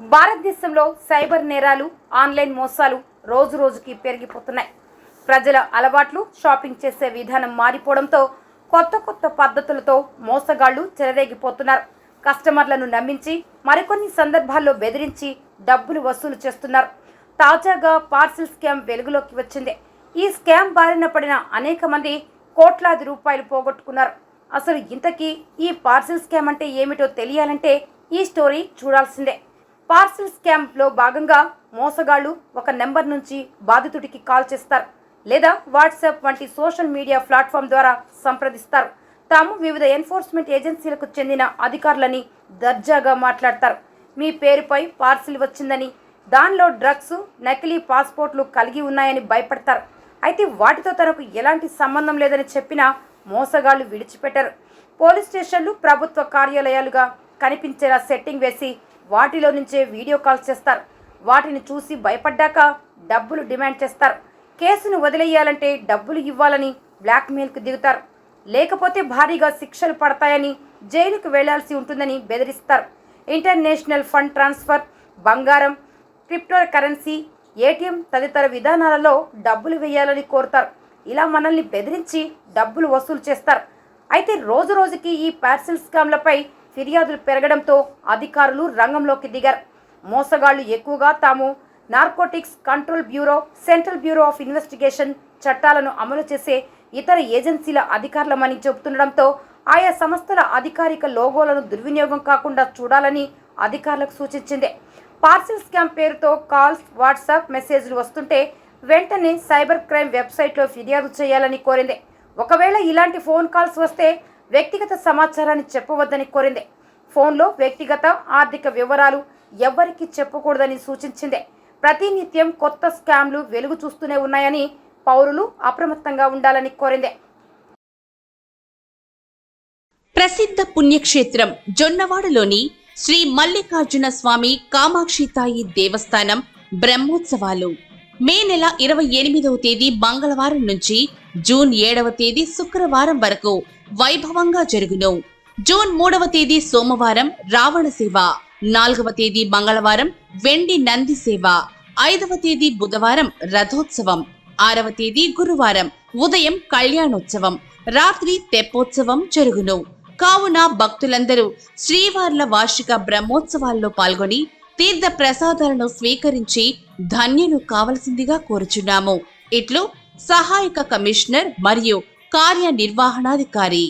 భారతదేశంలో సైబర్ నేరాలు ఆన్లైన్ మోసాలు రోజు రోజుకి పెరిగిపోతున్నాయి. ప్రజల అలవాట్లు షాపింగ్ చేసే విధానం మారిపోవడంతో కొత్త కొత్త పద్ధతులతో మోసగాళ్ళు చెలరేగిపోతున్నారు. కస్టమర్లను నమ్మించి మరికొన్ని సందర్భాల్లో బెదిరించి డబ్బులు వసూలు చేస్తున్నారు. తాజాగా పార్సిల్ స్కామ్ వెలుగులోకి వచ్చింది. ఈ స్కామ్ బారిన పడిన అనేక మంది కోట్లాది రూపాయలు పోగొట్టుకున్నారు. అసలు ఇంతకీ ఈ పార్సిల్ స్కామ్ అంటే ఏమిటో తెలియాలంటే ఈ స్టోరీ చూడాల్సిందే. పార్సిల్ స్కామ్లో భాగంగా మోసగాళ్ళు ఒక నెంబర్ నుంచి బాధితుడికి కాల్ చేస్తారు లేదా వాట్సాప్ వంటి సోషల్ మీడియా ప్లాట్ఫామ్ ద్వారా సంప్రదిస్తారు. తాము వివిధ ఎన్ఫోర్స్మెంట్ ఏజెన్సీలకు చెందిన అధికారులని దర్జాగా మాట్లాడతారు. మీ పేరుపై పార్సిల్ వచ్చిందని దానిలో డ్రగ్స్ నకిలీ పాస్పోర్ట్లు కలిగి ఉన్నాయని భయపడతారు. అయితే వాటితో తనకు ఎలాంటి సంబంధం లేదని చెప్పినా మోసగాళ్ళు విడిచిపెట్టరు. పోలీస్ స్టేషన్లు ప్రభుత్వ కార్యాలయాలుగా కనిపించేలా సెట్టింగ్ వేసి వాటిలో నుంచే వీడియో కాల్స్ చేస్తారు. వాటిని చూసి భయపడ్డాక డబ్బులు డిమాండ్ చేస్తారు. కేసును వదిలేయాలంటే డబ్బులు ఇవ్వాలని బ్లాక్మెయిల్కు దిగుతారు. లేకపోతే భారీగా శిక్షలు పడతాయని జైలుకు వెళ్ళాల్సి ఉంటుందని బెదిరిస్తారు. ఇంటర్నేషనల్ ఫండ్ ట్రాన్స్ఫర్ బంగారం క్రిప్టో కరెన్సీ ఏటీఎం తదితర విధానాలలో డబ్బులు వేయాలని కోరుతారు. ఇలా మనల్ని బెదిరించి డబ్బులు వసూలు చేస్తారు. అయితే రోజు రోజుకి ఈ పార్సిల్ స్కామ్లపై ఫిర్యాదులు పెరగడంతో అధికారులు రంగంలోకి దిగారు. మోసగాళ్ళు ఎక్కువగా తాము Narcotics Control Bureau Central Bureau of Investigation చట్టాలను అమలు చేసే ఇతర ఏజెన్సీల అధికారులమని చెబుతుండడంతో ఆయా సంస్థల అధికారిక లోగోలను దుర్వినియోగం కాకుండా చూడాలని అధికారులకు సూచించింది. పార్సిల్ స్కామ్ పేరుతో కాల్స్ వాట్సాప్ మెసేజ్లు వస్తుంటే వెంటనే సైబర్ క్రైమ్ వెబ్సైట్లో ఫిర్యాదు చేయాలని కోరింది. ఒకవేళ ఇలాంటి ఫోన్ కాల్స్ వస్తే వ్యక్తిగత సమాచారాన్ని చెప్పవద్దని కోరింది. ఫోన్లో వ్యక్తిగత ఆర్థిక వివరాలు ఎవ్వరికీ చెప్పకూడదని సూచించింది. ప్రతినిత్యం కొత్త స్కామ్లు వెలుగు చూస్తూనే ఉన్నాయని పౌరులు అప్రమత్తంగా ఉండాలని కోరింది. ప్రసిద్ధ పుణ్యక్షేత్రం జొన్నవాడలోని శ్రీ మల్లికార్జున స్వామి కామాక్షి తాయి దేవస్థానం బ్రహ్మోత్సవాలు. మే నెల ఇరవై ఎనిమిదవ తేదీ మంగళవారం నుంచి జూన్ ఏడవ తేదీ శుక్రవారం వరకు వైభవంగా జరుగును. జూన్ మూడవ తేదీ సోమవారం రావణ సేవ. నాలుగవ తేదీ మంగళవారం వెండి నంది సేవ. ఐదవ తేదీ బుధవారం రథోత్సవం. ఆరవ తేదీ గురువారం ఉదయం కళ్యాణోత్సవం. రాత్రి తెప్పోత్సవం జరుగును. కావున భక్తులందరూ శ్రీవార్ల వార్షిక బ్రహ్మోత్సవాల్లో పాల్గొని తీర్థ ప్రసాదాలను స్వీకరించి ధన్యులు కావలసిందిగా కోరుచున్నాము. ఇట్లు సహాయక కమిషనర్ మరియు కార్యనిర్వహణాధికారి